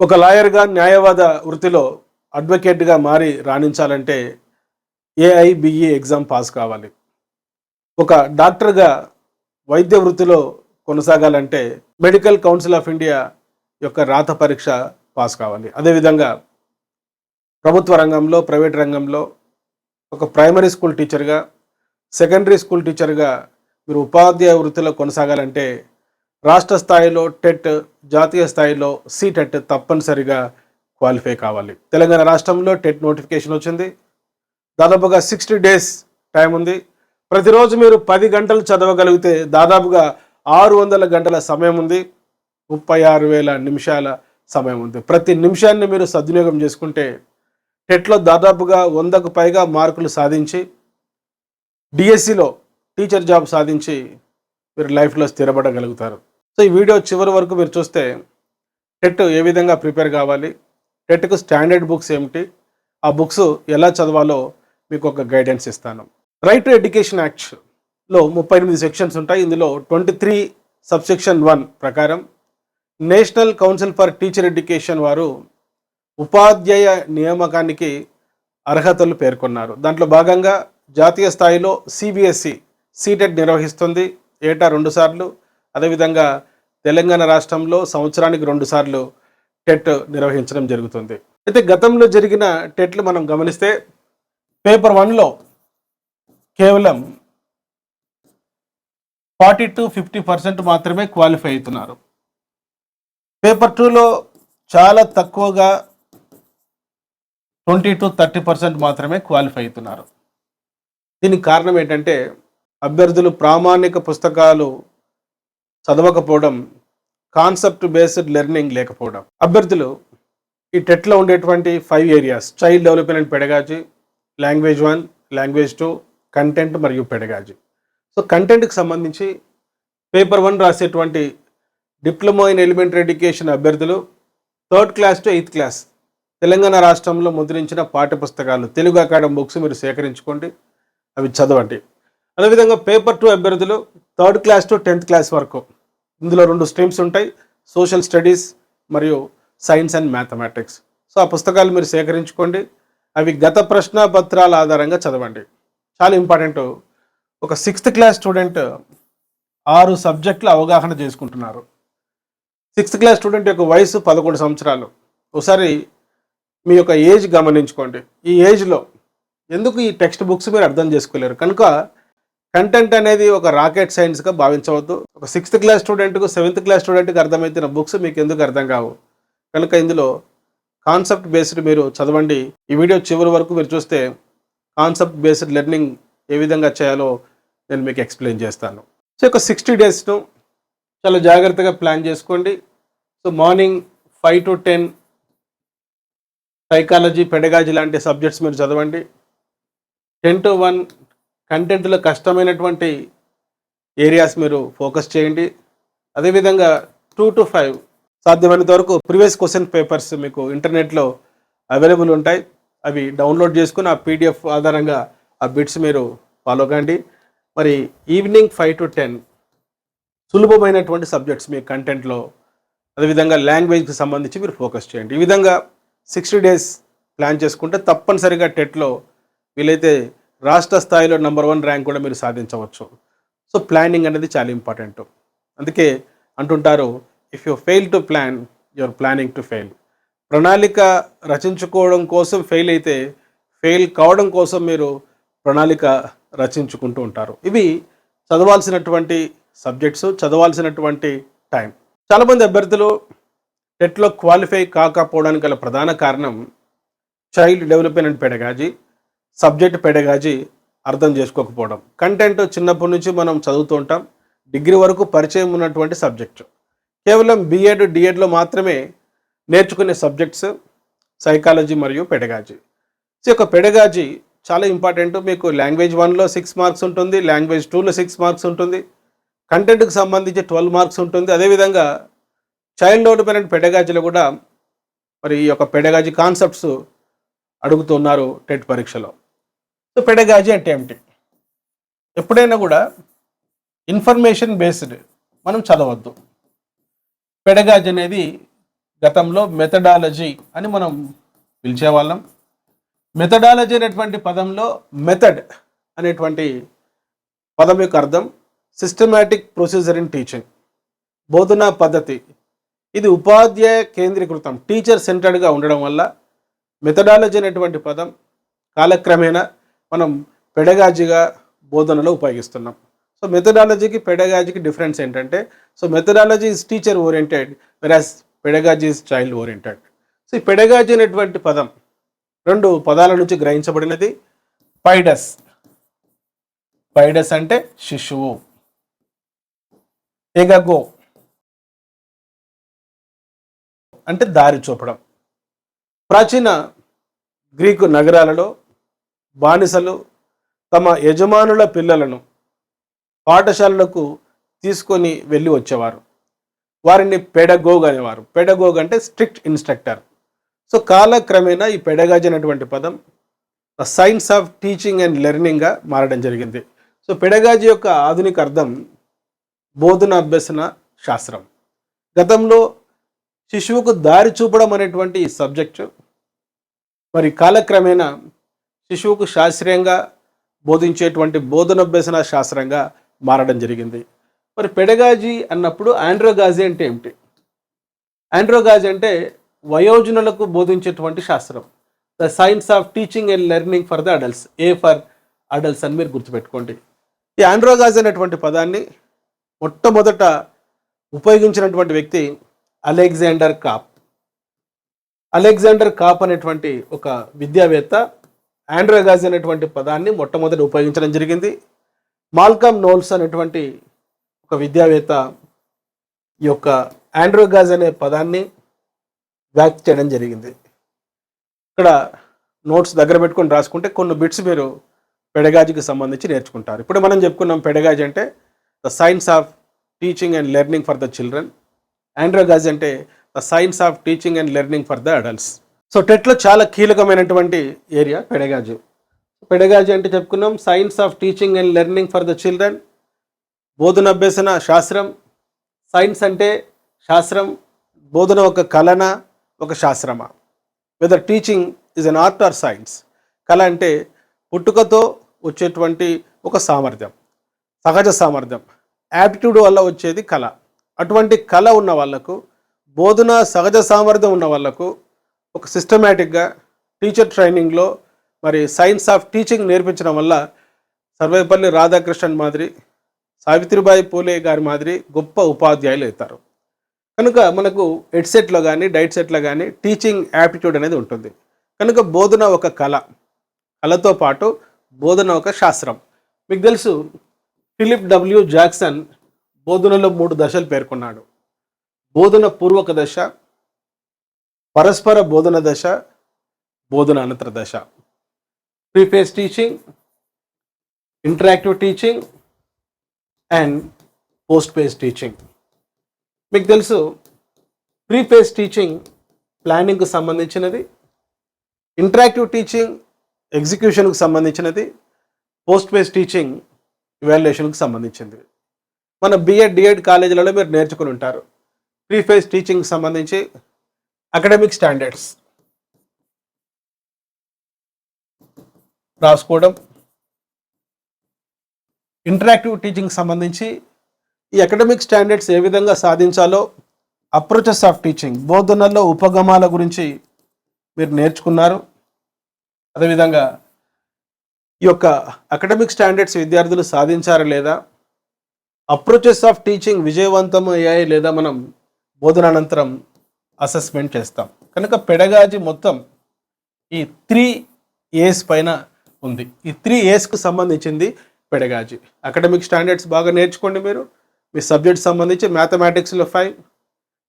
ఒక లాయర్గా న్యాయవాద వృత్తిలో అడ్వకేట్గా మారి రాణించాలంటే ఏఐబిఈ ఎగ్జామ్ పాస్ కావాలి. ఒక డాక్టర్గా వైద్య వృత్తిలో కొనసాగాలంటే మెడికల్ కౌన్సిల్ ఆఫ్ ఇండియా యొక్క రాత పరీక్ష పాస్ కావాలి. అదేవిధంగా ప్రభుత్వ రంగంలో ప్రైవేట్ రంగంలో ఒక ప్రైమరీ స్కూల్ టీచర్గా సెకండరీ స్కూల్ టీచర్గా మీరు ఉపాధ్యాయ వృత్తిలో కొనసాగాలంటే రాష్ట్ర స్థాయిలో టెట్ జాతీయ స్థాయిలో టెట్ తప్పనిసరిగా క్వాలిఫై కావాలి. తెలంగాణ రాష్ట్రంలో టెట్ నోటిఫికేషన్ వచ్చింది. దాదాపుగా సిక్స్టీ డేస్ టైం ఉంది. ప్రతిరోజు మీరు పది గంటలు చదవగలిగితే దాదాపుగా ఆరు వందల గంటల సమయం ఉంది. ముప్పై ఆరు వేల నిమిషాల సమయం ఉంది. ప్రతి నిమిషాన్ని మీరు సద్వినియోగం చేసుకుంటే టెట్లో దాదాపుగా వందకు పైగా మార్కులు సాధించి డిఎస్సిలో టీచర్ జాబ్ సాధించి మీరు లైఫ్లో స్థిరపడగలుగుతారు. సో ఈ వీడియో చివరి వరకు మీరు చూస్తే టెట్ ఏ విధంగా ప్రిపేర్ కావాలి టెట్కు స్టాండర్డ్ బుక్స్ ఏమిటి ఆ బుక్స్ ఎలా చదవాలో మీకు ఒక గైడెన్స్ ఇస్తాను. రైట్ టు ఎడ్యుకేషన్ యాక్ట్లో ముప్పై ఎనిమిది సెక్షన్స్ ఉంటాయి ఇందులో ట్వంటీ త్రీ సబ్సెక్షన్ వన్ ప్రకారం national council for teacher education వారు ఉపాధ్యాయ నియామకానికి అర్హతలు పేర్కొన్నారు. దాంట్లో భాగంగా జాతీయ స్థాయిలో సిబిఎస్ఈ సీటెట్ నిర్వహిస్తుంది ఏటా రెండుసార్లు అదేవిధంగా తెలంగాణ రాష్ట్రంలో సంవత్సరానికి రెండుసార్లు టెట్ నిర్వహించడం జరుగుతుంది. అయితే గతంలో జరిగిన టెట్లు మనం గమనిస్తే పేపర్ వన్లో కేవలం ఫార్టీ టు ఫిఫ్టీ పర్సెంట్ మాత్రమే క్వాలిఫై అవుతున్నారు. పేపర్ టూలో చాలా తక్కువగా ట్వంటీ టు థర్టీ పర్సెంట్ మాత్రమే క్వాలిఫై అవుతున్నారు. దీనికి కారణం ఏంటంటే అభ్యర్థులు ప్రామాణిక పుస్తకాలు చదవకపోవడం కాన్సెప్ట్ బేస్డ్ లెర్నింగ్ లేకపోవడం. అభ్యర్థులు ఈ టెట్లో ఉండేటువంటి five areas child development pedagogy language one language two content మరియు పెడగాజీ సో కంటెంట్కి సంబంధించి పేపర్ వన్ రాసేటువంటి డిప్లొమా ఇన్ ఎలిమెంటరీ ఎడ్యుకేషన్ అభ్యర్థులు third class to eighth class Telangana రాష్ట్రంలో ముద్రించిన పాఠ్యపుస్తకాలు తెలుగు అకాడమీ బుక్స్ మీరు సేకరించుకోండి అవి చదవండి. అదేవిధంగా పేపర్ టూ అభ్యర్థులు third class to tenth class వరకు. ఇందులో రెండు స్ట్రీమ్స్ ఉంటాయి. సోషల్ స్టడీస్ మరియు సైన్స్ అండ్ మ్యాథమెటిక్స్. సో ఆ పుస్తకాలు మీరు సేకరించుకోండి. అవి గత ప్రశ్న పత్రాల ఆధారంగా చదవండి. చాలా ఇంపార్టెంట్. ఒక సిక్స్త్ క్లాస్ స్టూడెంట్ ఆరు సబ్జెక్టులు అవగాహన చేసుకుంటున్నారు. సిక్స్త్ క్లాస్ స్టూడెంట్ యొక్క వయసు పదకొండు సంవత్సరాలు. ఒకసారి మీ యొక్క ఏజ్ గమనించుకోండి. ఈ ఏజ్లో ఎందుకు ఈ టెక్స్ట్ బుక్స్ మీరు అర్థం చేసుకోలేరు? కనుక కంటెంట్ అనేది ఒక రాకెట్ సైన్స్గా భావించవద్దు. ఒక సిక్స్త్ క్లాస్ స్టూడెంట్కు సెవెంత్ క్లాస్ స్టూడెంట్కి అర్థమవుతున్న బుక్స్ మీకు ఎందుకు అర్థం కావు? కనుక ఇందులో కాన్సెప్ట్ బేస్డ్ మీరు చదవండి. ఈ వీడియో చివరి వరకు మీరు చూస్తే కాన్సెప్ట్ బేస్డ్ లెర్నింగ్ ఏ విధంగా చేయాలో నేను మీకు ఎక్స్ప్లెయిన్ చేస్తాను. సో ఒక సిక్స్టీ డేస్ను చాలా జాగ్రత్తగా ప్లాన్ చేసుకోండి. So morning five to ten psychology pedagogy లాంటి సబ్జెక్ట్స్ మీరు చదవండి. టెన్ టు వన్ కంటెంట్లో కష్టమైనటువంటి ఏరియాస్ మీరు ఫోకస్ చేయండి. అదేవిధంగా టూ టు ఫైవ్ సాధ్యమైనంత వరకు ప్రీవియస్ క్వశ్చన్ పేపర్స్ మీకు ఇంటర్నెట్లో అవైలబుల్ ఉంటాయి. అవి డౌన్లోడ్ చేసుకుని ఆ పీడిఎఫ్ ఆధారంగా ఆ బిట్స్ మీరు ఫాలో కండి. మరి ఈవినింగ్ ఫైవ్ టు టెన్ సులభమైనటువంటి సబ్జెక్ట్స్ మీ కంటెంట్లో అదేవిధంగా లాంగ్వేజ్కి సంబంధించి మీరు ఫోకస్ చేయండి. ఈ విధంగా సిక్స్టీ డేస్ ప్లాన్ చేసుకుంటే తప్పనిసరిగా టెట్లో వీలైతే రాష్ట్ర స్థాయిలో నెంబర్ వన్ ర్యాంక్ కూడా మీరు సాధించవచ్చు. సో ప్లానింగ్ అనేది చాలా ఇంపార్టెంట్ అందుకే అంటుంటారు if you fail to plan your planning to fail ప్రణాళిక రచించుకోవడం కోసం ఫెయిల్ అయితే ఫెయిల్ కావడం కోసం మీరు ప్రణాళిక రచించుకుంటూ ఉంటారు. ఇవి చదవాల్సినటువంటి సబ్జెక్ట్స్ చదవాల్సినటువంటి టైం చాలామంది అభ్యర్థులు టెట్లో క్వాలిఫై కాకపోవడానికి గల ప్రధాన కారణం child development pedagogy subject pedagogy అర్థం చేసుకోకపోవడం. కంటెంట్ చిన్నప్పటి నుంచి మనం చదువుతూ ఉంటాం. డిగ్రీ వరకు పరిచయం ఉన్నటువంటి సబ్జెక్టు. కేవలం బీఎడ్ డిఎడ్లో మాత్రమే నేర్చుకునే సబ్జెక్ట్స్ సైకాలజీ మరియు పెడగాజీ. సో యొక్క పెడగాజీ చాలా ఇంపార్టెంట్. మీకు లాంగ్వేజ్ వన్లో సిక్స్ మార్క్స్ ఉంటుంది లాంగ్వేజ్ టూలో సిక్స్ మార్క్స్ ఉంటుంది కంటెంట్కి సంబంధించి ట్వెల్వ్ మార్క్స్ ఉంటుంది. అదేవిధంగా చైల్డ్ పేరెంట్ పెడగాజీలో కూడా మరి ఈ యొక్క పెడగాజీ కాన్సెప్ట్స్ అడుగుతున్నారు టెట్ పరీక్షలో. సో పెడగాజీ అంటే ఏమిటి? ఎప్పుడైనా కూడా ఇన్ఫర్మేషన్ బేస్డ్ మనం చదవద్దు. పెడగాజీ అనేది గతంలో మెథడాలజీ అని మనం పిలిచేవాళ్ళం. మెథడాలజీ అనేటువంటి పదంలో మెథడ్ అనేటువంటి పదం యొక్క అర్థం సిస్టమాటిక్ ప్రొసీజర్ ఇన్ టీచింగ్ బోధనా పద్ధతి. ఇది ఉపాధ్యాయ కేంద్రీకృతం టీచర్ సెంటర్డ్గా ఉండడం వల్ల మెథడాలజీ అనేటువంటి పదం కాలక్రమేణా మనం పెడగాజిగా బోధనలో ఉపయోగిస్తున్నాం. సో మెథడాలజీకి పెడగాజీకి డిఫరెన్స్ ఏంటంటే so methodology is teacher oriented versus pedagogy is child oriented so ఈ పెడగాజీ అనేటువంటి పదం రెండు పదాల నుంచి గ్రహించబడినది. పైడస్. పైడస్ అంటే శిశువు. ఎగగో. అంటే దారి చూపడం. ప్రాచీన గ్రీకు నగరాలలో బానిసలు తమ యజమానుల పిల్లలను పాఠశాలలకు తీసుకొని వెళ్ళి వచ్చేవారు. వారిని పెడగోగ్ అనేవారు. పెడగోగ్ అంటే స్ట్రిక్ట్ ఇన్స్ట్రక్టర్. సో కాలక్రమేణా ఈ పెడగాజ్ అనేటువంటి పదం సైన్స్ ఆఫ్ టీచింగ్ అండ్ లెర్నింగ్గా మారడం జరిగింది. సో పెడగాజీ యొక్క ఆధునిక అర్థం బోధన అభ్యసన శాస్త్రం. గతంలో శిశువుకు దారి చూపడం అనేటువంటి ఈ సబ్జెక్టు. మరి కాలక్రమేణా శిశువుకు శాస్త్రీయంగా బోధించేటువంటి బోధనభ్యసన శాస్త్రంగా మారడం జరిగింది. మరి పెడగాజీ అన్నప్పుడు ఆండ్రోగాజీ అంటే ఏమిటి? ఆండ్రోగాజీ అంటే వయోజనులకు బోధించేటువంటి శాస్త్రం. The science of teaching and learning for the adults. A for adults అని మీరు గుర్తుపెట్టుకోండి. ఈ ఆండ్రోగాజీ అనేటువంటి పదాన్ని మొట్టమొదట ఉపయోగించినటువంటి వ్యక్తి అలెగ్జాండర్ కాప్. అలెగ్జాండర్ కాప్ అనేటువంటి ఒక విద్యావేత్త ఆండ్రోగాజ్ అనేటువంటి పదాన్ని మొట్టమొదటి ఉపయోగించడం జరిగింది. మాల్కమ్ నోల్స్ అనేటువంటి ఒక విద్యావేత్త ఈ యొక్క ఆండ్రోగాజ్ అనే పదాన్ని వ్యాక్ చేయడం జరిగింది. ఇక్కడ నోట్స్ దగ్గర పెట్టుకొని రాసుకుంటే కొన్ని బిట్స్ మీరు పెడగాజీకి సంబంధించి నేర్చుకుంటారు. ఇప్పుడు మనం చెప్పుకున్నాం పెడగాజీ అంటే the science of teaching and learning for the children. Andragogue అంటే the science of teaching and learning for the adults. So టెట్లో చాలా కీలకమైనటువంటి ఏరియా పెడగాజు. పెడగాజు అంటే చెప్పుకున్నాం science of teaching and learning for the children బోధన అభ్యసన శాస్త్రం. సైన్స్ అంటే శాస్త్రం బోధన ఒక కళన ఒక శాస్త్రమా? Whether teaching is an art or science కళ అంటే పుట్టుకతో వచ్చేటువంటి ఒక సామర్థ్యం సహజ సామర్థ్యం. యాప్టిట్యూడ్ వల్ల వచ్చేది కళ. అటువంటి కళ ఉన్న వాళ్ళకు బోధన సహజ సామర్థ్యం ఉన్న వాళ్ళకు ఒక సిస్టమేటిక్గా టీచర్ ట్రైనింగ్లో మరి సైన్స్ ఆఫ్ టీచింగ్ నేర్పించడం వల్ల సర్వేపల్లి రాధాకృష్ణన్ మాదిరి సావిత్రిబాయి పూలే గారి మాదిరి గొప్ప ఉపాధ్యాయులు అవుతారు. కనుక మనకు హెడ్సెట్లో కానీ డైట్ సెట్లో కానీ టీచింగ్ యాప్టిట్యూడ్ అనేది ఉంటుంది. కనుక బోధన ఒక కళ. కళతో పాటు బోధన ఒక శాస్త్రం. మీకు తెలుసు ఫిలిప్ డబ్ల్యూ జాక్సన్ బోధనలో మూడు దశలు పేర్కొన్నాడు. బోధన పూర్వక దశ పరస్పర బోధన దశ బోధన అనంతర దశ. Pre phase teaching interactive teaching and post phase teaching మీకు తెలుసు ప్రీఫేస్ టీచింగ్ ప్లానింగ్కు సంబంధించినది ఇంటరాక్టివ్ టీచింగ్ ఎగ్జిక్యూషన్కు సంబంధించినది పోస్ట్ ఫేస్ టీచింగ్ ఇవాల్యుయేషన్కి సంబంధించింది మన బిఎడ్ డిఎడ్ కాలేజీలలో మీరు నేర్చుకుని ఉంటారు. ప్రీఫేస్ టీచింగ్ సంబంధించి అకాడమిక్ స్టాండర్డ్స్. రాసుకోవడం. ఇంటరాక్టివ్ టీచింగ్ సంబంధించి ఈ అకాడమిక్ స్టాండర్డ్స్ ఏ విధంగా సాధించాలో అప్రోచెస్ ఆఫ్ టీచింగ్ బోధనల్లో ఉపగమాల గురించి మీరు నేర్చుకున్నారు. అదేవిధంగా ఈ యొక్క అకాడమిక్ స్టాండర్డ్స్ విద్యార్థులు సాధించారా లేదా అప్రోచెస్ ఆఫ్ టీచింగ్ విజయవంతం అయ్యాయి లేదా మనం బోధన అనంతరం అసెస్మెంట్ చేస్తాం. కనుక పెడగాజీ మొత్తం ఈ త్రీ ఏస్ పైన ఉంది. ఈ త్రీ ఏస్కు సంబంధించింది పెడగాజీ. అకాడమిక్ స్టాండర్డ్స్ బాగా నేర్చుకోండి మీరు. మీ సబ్జెక్ట్ సంబంధించి మ్యాథమెటిక్స్లో ఫైవ్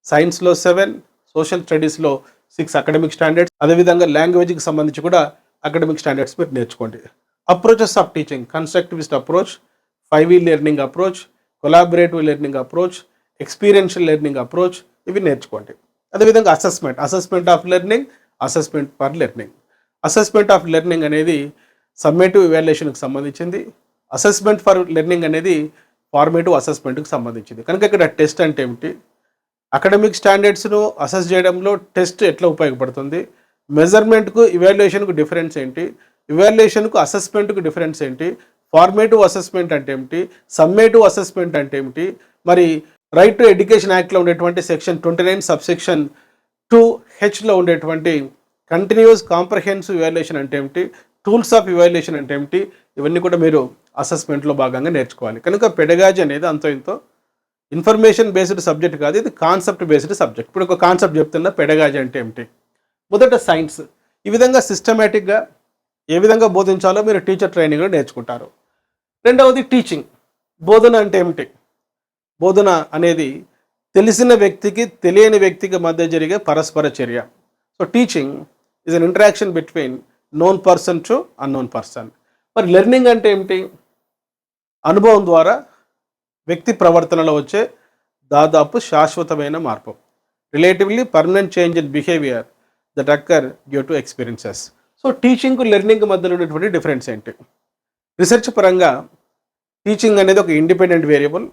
సైన్స్లో సెవెన్ సోషల్ స్టడీస్లో సిక్స్ అకాడమిక్ స్టాండర్డ్స్ అదేవిధంగా లాంగ్వేజ్కి సంబంధించి కూడా అకాడమిక్ స్టాండర్డ్స్ మీరు నేర్చుకోండి. Approaches of teaching constructivist approach five E learning approach collaborative learning approach experiential learning approach ఇవి నేర్చుకోండి. అదేవిధంగా assessment assessment of learning assessment for learning assessment of learning అనేది సమ్మేటివ్ ఇవాల్యుయేషన్కి సంబంధించింది. అసెస్మెంట్ ఫర్ లెర్నింగ్ అనేది formative అసెస్మెంట్కి సంబంధించింది. కనుక ఇక్కడ టెస్ట్ అంటే ఏమిటి? అకాడమిక్ స్టాండర్డ్స్ను అసెస్ చేయడంలో టెస్ట్ ఎట్లా ఉపయోగపడుతుంది? మెజర్మెంట్కు ఇవాల్యుయేషన్కు డిఫరెన్స్ ఏంటి? ఇవాల్యుయేషన్కు అసెస్మెంట్కు డిఫరెన్స్ ఏంటి? ఫార్మేటివ్ అసెస్మెంట్ అంటే ఏమిటి? సమ్మేటివ్ అసెస్మెంట్ అంటే ఏమిటి? మరి రైట్ టు ఎడ్యుకేషన్ యాక్ట్లో ఉండేటువంటి section twenty nine subsection two హెచ్లో ఉండేటువంటి కంటిన్యూస్ కాంప్రహెన్సివ్ ఇవాల్యుయేషన్ అంటే ఏమిటి? టూల్స్ ఆఫ్ ఇవాల్యుయేషన్ అంటే ఏమిటి? ఇవన్నీ కూడా మీరు అసెస్మెంట్లో భాగంగా నేర్చుకోవాలి. కనుక పెడగాజీ అనేది అంతో ఇంతో ఇన్ఫర్మేషన్ బేస్డ్ సబ్జెక్ట్ కాదు ఇది కాన్సెప్ట్ బేస్డ్ సబ్జెక్ట్ ఇప్పుడు ఒక కాన్సెప్ట్ చెప్తున్నా పెడగాజీ అంటే ఏమిటి? మొదట సైన్స్ ఈ విధంగా సిస్టమేటిక్గా ఏ విధంగా బోధించాలో మీరు టీచర్ ట్రైనింగ్లో నేర్చుకుంటారు. రెండవది టీచింగ్ బోధన అంటే ఏమిటి? బోధన అనేది తెలిసిన వ్యక్తికి తెలియని వ్యక్తికి మధ్య జరిగే పరస్పర చర్య. So teaching is an interaction between known person to unknown person మరి లెర్నింగ్ అంటే ఏమిటి? అనుభవం ద్వారా వ్యక్తి ప్రవర్తనలో వచ్చే దాదాపు శాశ్వతమైన మార్పు. Relatively permanent change in behaviour that occur due to experiences so teaching learning మధ్యలో ఉన్నటువంటి డిఫరెన్స్ ఏంటి? రీసెర్చ్ పరంగా టీచింగ్ అనేది ఒక ఇండిపెండెంట్ వేరియబుల్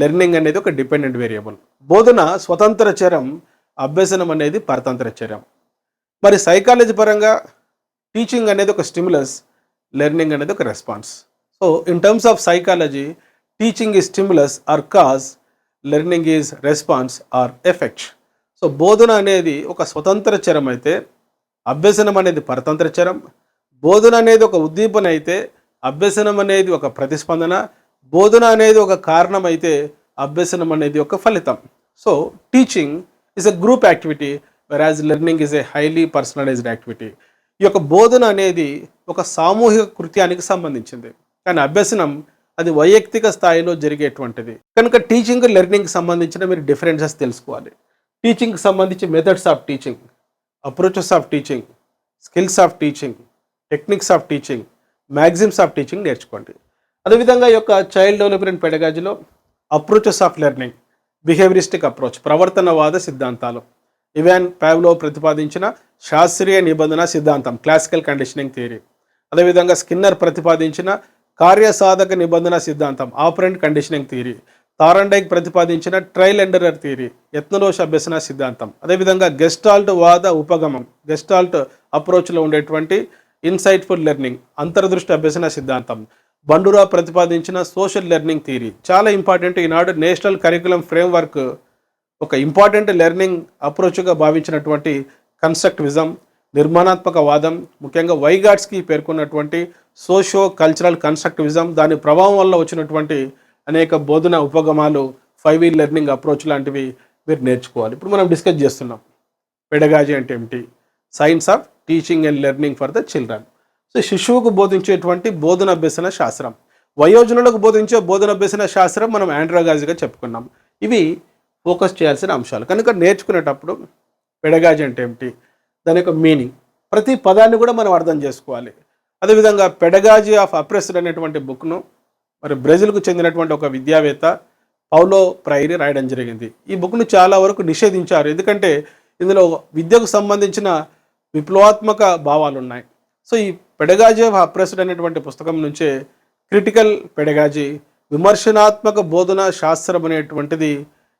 లెర్నింగ్ అనేది ఒక డిపెండెంట్ వేరియబుల్. బోధన స్వతంత్ర చరం అభ్యసనం అనేది పరతంత్ర చరం మరి సైకాలజీ పరంగా టీచింగ్ అనేది ఒక స్టిమ్యులస్ లెర్నింగ్ అనేది ఒక response. So in terms of psychology teaching is stimulus or cause learning is response or effect. So బోధన అనేది ఒక స్వతంత్ర చరం అయితే అభ్యసనం అనేది పరతంత్ర చరం బోధన అనేది ఒక ఉద్దీపన అయితే అభ్యసనం అనేది ఒక ప్రతిస్పందన బోధన అనేది ఒక కారణం అయితే అభ్యసనం అనేది ఒక ఫలితం. So teaching is a group activity versus learning is a highly personalised activity ఈ యొక్క బోధన అనేది ఒక సామూహిక కృత్యానికి సంబంధించింది. కానీ అభ్యసనం అది వైయక్తిక స్థాయిలో జరిగేటువంటిది. కనుక టీచింగ్ లెర్నింగ్ సంబంధించిన మీరు డిఫరెన్సెస్ తెలుసుకోవాలి. టీచింగ్కి సంబంధించి methods of teaching approaches of teaching skills of teaching techniques of teaching maxims of teaching నేర్చుకోండి. అదేవిధంగా ఈ యొక్క child development పెడగాజీలో approaches of learning behaviouristic approach ప్రవర్తనవాద సిద్ధాంతాలు. ఇవాన్ ప్యావ్లో ప్రతిపాదించిన శాస్త్రీయ నిబంధన సిద్ధాంతం క్లాసికల్ కండిషనింగ్ థియరీ అదేవిధంగా స్కిన్నర్ ప్రతిపాదించిన కార్యసాధక నిబంధన సిద్ధాంతం ఆపరెంట్ కండిషనింగ్ థియరీ తారండైక్ ప్రతిపాదించిన ట్రైల్ ఎండరర్ థియరీ యత్నదోష అభ్యసన సిద్ధాంతం. అదేవిధంగా గెస్టాల్ట్ వాద ఉపగమం గెస్టాల్ట్ అప్రోచ్లో ఉండేటువంటి ఇన్సైట్ఫుల్ లెర్నింగ్ అంతర్దృష్టి అభ్యసన సిద్ధాంతం. బండురా ప్రతిపాదించిన సోషల్ లెర్నింగ్ థియరీ. చాలా ఇంపార్టెంట్. ఈనాడు నేషనల్ కరికులం ఫ్రేమ్వర్క్ ఒక ఇంపార్టెంట్ లెర్నింగ్ అప్రోచ్గా భావించినటువంటి కన్స్ట్రక్టివిజం నిర్మాణాత్మక వాదం ముఖ్యంగా వైగాట్స్కి పేర్కొన్నటువంటి సోషో కల్చరల్ కన్స్ట్రక్టివిజం దాని ప్రభావం వల్ల వచ్చినటువంటి అనేక బోధన ఉపగమాలు ఫైవ్ ఈ లెర్నింగ్ అప్రోచ్ లాంటివి మీరు నేర్చుకోవాలి. ఇప్పుడు మనం డిస్కస్ చేస్తున్నాం. పెడగాజీ అంటే ఏమిటి? Science of teaching and learning for the children. So శిశువుకు బోధించేటువంటి బోధన అభ్యసన శాస్త్రం. వయోజనులకు బోధించే బోధన అభ్యసన శాస్త్రం మనం ఆండ్రోగాజీగా చెప్పుకున్నాం. ఇవి ఫోకస్ చేయాల్సిన అంశాలు. కనుక నేర్చుకునేటప్పుడు పెడగాజీ అంటే ఏమిటి? దాని యొక్క మీనింగ్. ప్రతి పదాన్ని కూడా మనం అర్థం చేసుకోవాలి. అదేవిధంగా పెడగాజీ ఆఫ్ అప్రెస్డ్ అనేటువంటి బుక్ను మరి బ్రెజిల్కు చెందినటువంటి ఒక విద్యావేత్త పౌలో ప్రైరీ రాయడం జరిగింది. ఈ బుక్ను చాలా వరకు నిషేధించారు. ఎందుకంటే ఇందులో విద్యకు సంబంధించిన విప్లవాత్మక భావాలు ఉన్నాయి సో ఈ పెడగాజీ ఆఫ్ అప్రెస్డ్ అనేటువంటి పుస్తకం నుంచే క్రిటికల్ పెడగాజీ విమర్శనాత్మక బోధన శాస్త్రం అనేటువంటిది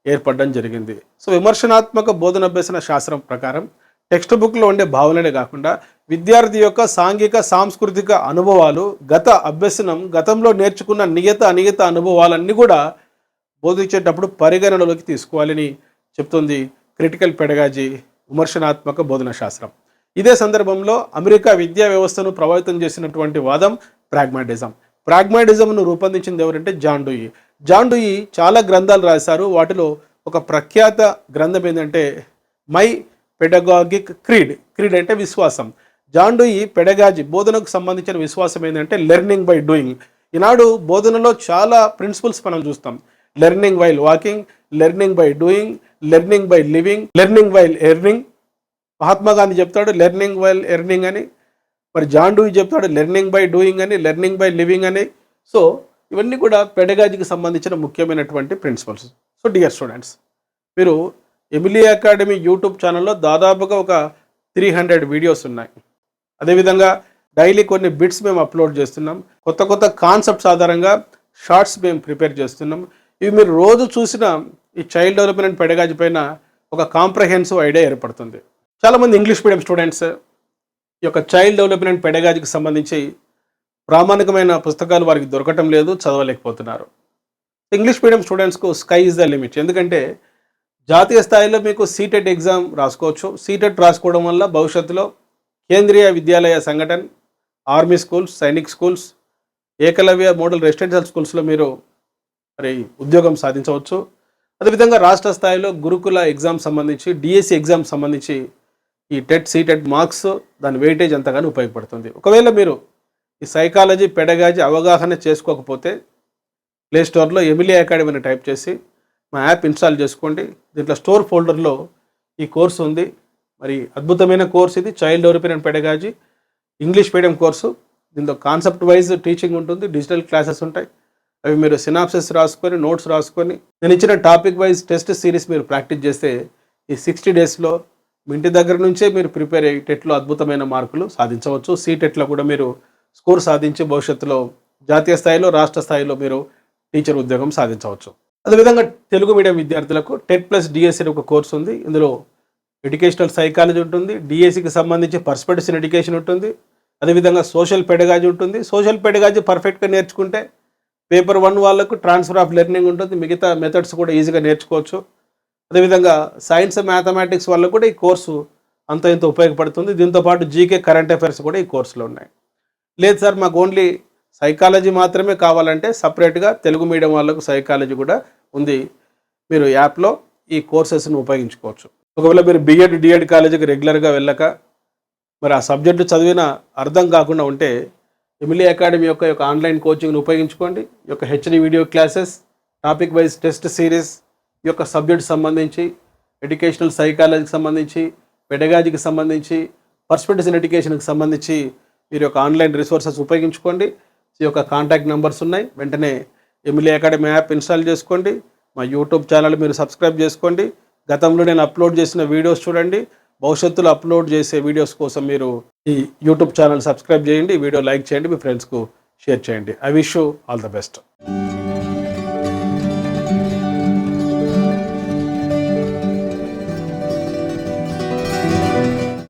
ఏర్పడడం జరిగింది. సో విమర్శనాత్మక బోధన అభ్యసన శాస్త్రం ప్రకారం టెక్స్ట్ బుక్లో ఉండే భావనలే కాకుండా విద్యార్థి యొక్క సాంఘిక సాంస్కృతిక అనుభవాలు గత అభ్యసనం గతంలో నేర్చుకున్న నియత అనియత అనుభవాలన్నీ కూడా బోధించేటప్పుడు పరిగణనలోకి తీసుకోవాలని చెప్తుంది క్రిటికల్ పెడగాజీ విమర్శనాత్మక బోధన శాస్త్రం. ఇదే సందర్భంలో అమెరికా విద్యా వ్యవస్థను ప్రభావితం చేసినటువంటి వాదం ప్రాగ్మాటిజం. ప్రాగ్మాటిజంను రూపొందించింది ఎవరంటే జాండుయి జాండుయి చాలా గ్రంథాలు రాశారు. వాటిలో ఒక ప్రఖ్యాత గ్రంథం ఏంటంటే మై పెడగాగిక్ క్రీడ్. క్రీడ్ అంటే విశ్వాసం. జాండుయి పెడగాజి పెడగాజీ బోధనకు సంబంధించిన విశ్వాసం ఏంటంటే లెర్నింగ్ బై డూయింగ్. ఈనాడు బోధనలో చాలా ప్రిన్సిపల్స్ మనం చూస్తాం. Learning while walking learning by doing learning by living learning while earning Mahatma Gandhi చెప్తాడు లెర్నింగ్ వైల్ ఎర్నింగ్ అని. మరి జాన్ డూయి చెప్తాడు లెర్నింగ్ బై డూయింగ్ అని లెర్నింగ్ బై లివింగ్ అని. సో ఇవన్నీ కూడా పెడగాజీకి సంబంధించిన ముఖ్యమైనటువంటి ప్రిన్సిపల్స్ సో డియర్ స్టూడెంట్స్ మీరు ఎమిలీ అకాడమీ యూట్యూబ్ ఛానల్లో దాదాపుగా ఒక త్రీ హండ్రెడ్ వీడియోస్ ఉన్నాయి. అదేవిధంగా డైలీ కొన్ని బిట్స్ మేము అప్లోడ్ చేస్తున్నాం. కొత్త కొత్త కాన్సెప్ట్స్ ఆధారంగా షార్ట్స్ మేము ప్రిపేర్ చేస్తున్నాం. ఇవి మీరు రోజు చూసిన ఈ చైల్డ్ డెవలప్మెంట్ పెడగాజీ పైన ఒక కాంప్రహెన్సివ్ ఐడియా ఏర్పడుతుంది. చాలామంది ఇంగ్లీష్ మీడియం స్టూడెంట్స్ ఈ యొక్క చైల్డ్ డెవలప్మెంట్ పెడగాజీకి సంబంధించి ప్రామాణికమైన పుస్తకాలు వారికి దొరకటం లేదు చదవలేకపోతున్నారు. ఇంగ్లీష్ మీడియం స్టూడెంట్స్కు స్కై ఇస్ ద లిమిట్. ఎందుకంటే జాతీయ స్థాయిలో మీకు సీటెట్ ఎగ్జామ్ రాసుకోవచ్చు. సీటెట్ రాసుకోవడం వల్ల భవిష్యత్తులో Kendriya Vidyalaya Sangathan army schools Sainik schools Eklavya model residential స్కూల్స్లో మీరు మరి ఉద్యోగం సాధించవచ్చు. అదేవిధంగా రాష్ట్ర స్థాయిలో గురుకుల ఎగ్జామ్ సంబంధించి డిఎస్సి ఎగ్జామ్ సంబంధించి ఈ టెట్ సీటెట్ మార్క్స్ దాని వెయిటేజ్ ఎంతగానో ఉపయోగపడుతుంది. ఒకవేళ మీరు ఈ సైకాలజీ పెడగాజీ అవగాహన చేసుకోకపోతే ప్లే స్టోర్లో ఎమిలీ అకాడమీ అని టైప్ చేసి మా యాప్ ఇన్స్టాల్ చేసుకోండి. దీంట్లో స్టోర్ ఫోల్డర్లో ఈ కోర్సు ఉంది. మరి అద్భుతమైన కోర్స్ ఇది child development pedagogy English medium course దీంతో కాన్సెప్ట్ వైజ్ టీచింగ్ ఉంటుంది డిజిటల్ క్లాసెస్ ఉంటాయి. అవి మీరు సినాప్సిస్ రాసుకొని నోట్స్ రాసుకొని నేను ఇచ్చిన టాపిక్ వైజ్ టెస్ట్ సిరీస్ మీరు ప్రాక్టీస్ చేస్తే ఈ సిక్స్టీ డేస్లో మీ ఇంటి దగ్గర నుంచే మీరు ప్రిపేర్ అయ్యి టెట్లో అద్భుతమైన మార్కులు సాధించవచ్చు. సీ టెట్లో కూడా మీరు స్కోర్ సాధించి భవిష్యత్తులో జాతీయ స్థాయిలో రాష్ట్ర స్థాయిలో మీరు టీచర్ ఉద్యోగం సాధించవచ్చు. అదేవిధంగా తెలుగు మీడియం విద్యార్థులకు టెట్ ప్లస్ డిఎస్సీ ఒక కోర్స్ ఉంది. ఇందులో ఎడ్యుకేషనల్ సైకాలజీ ఉంటుంది. డిఎస్సికి సంబంధించి పర్స్పెక్టివ్స్ ఇన్ ఎడ్యుకేషన్ ఉంటుంది. అదేవిధంగా సోషల్ పెడగాజీ ఉంటుంది. సోషల్ పెడగాజీ పర్ఫెక్ట్గా నేర్చుకుంటే పేపర్ వన్ వాళ్ళకు ట్రాన్స్ఫర్ ఆఫ్ లెర్నింగ్ ఉంటుంది. మిగతా మెథడ్స్ కూడా ఈజీగా నేర్చుకోవచ్చు. అదేవిధంగా సైన్స్ మ్యాథమెటిక్స్ వాళ్ళకు కూడా ఈ కోర్సు అంత ఇంత ఉపయోగపడుతుంది. దీంతో పాటు జీకే కరెంట్ అఫైర్స్ కూడా ఈ కోర్సులో ఉన్నాయి. లేదు సార్ మాకు ఓన్లీ సైకాలజీ మాత్రమే కావాలంటే సపరేట్గా తెలుగు మీడియం వాళ్ళకు సైకాలజీ కూడా ఉంది. మీరు యాప్లో ఈ కోర్సెస్ను ఉపయోగించుకోవచ్చు. ఒకవేళ మీరు బిఎడ్ డిఎడ్ కాలేజీకి రెగ్యులర్గా వెళ్ళక మరి ఆ సబ్జెక్టు చదివిన అర్థం కాకుండా ఉంటే ఎమిలీ అకాడమీ యొక్క యొక్క ఆన్లైన్ కోచింగ్ను ఉపయోగించుకోండి. ఈ యొక్క HD video classes topic wise test series ఈ యొక్క సబ్జెక్ట్ సంబంధించి ఎడ్యుకేషనల్ సైకాలజీకి సంబంధించి పెడగాజీకి సంబంధించి పర్స్పెక్టివ్స్ ఇన్ ఎడ్యుకేషన్కి సంబంధించి మీరు యొక్క ఆన్లైన్ రిసోర్సెస్ ఉపయోగించుకోండి. ఈ యొక్క కాంటాక్ట్ నెంబర్స్ ఉన్నాయి. వెంటనే ఎమిలీ అకాడమీ యాప్ ఇన్స్టాల్ చేసుకోండి. మా యూట్యూబ్ ఛానల్ మీరు సబ్స్క్రైబ్ చేసుకోండి. గతంలో నేను అప్లోడ్ చేసిన వీడియోస్ చూడండి. భవిష్యత్తులో అప్లోడ్ చేసే వీడియోస్ కోసం మీరు ఈ యూట్యూబ్ ఛానల్ సబ్స్క్రైబ్ చేయండి. వీడియో లైక్ చేయండి. మీ ఫ్రెండ్స్కు షేర్ చేయండి. I wish you all the best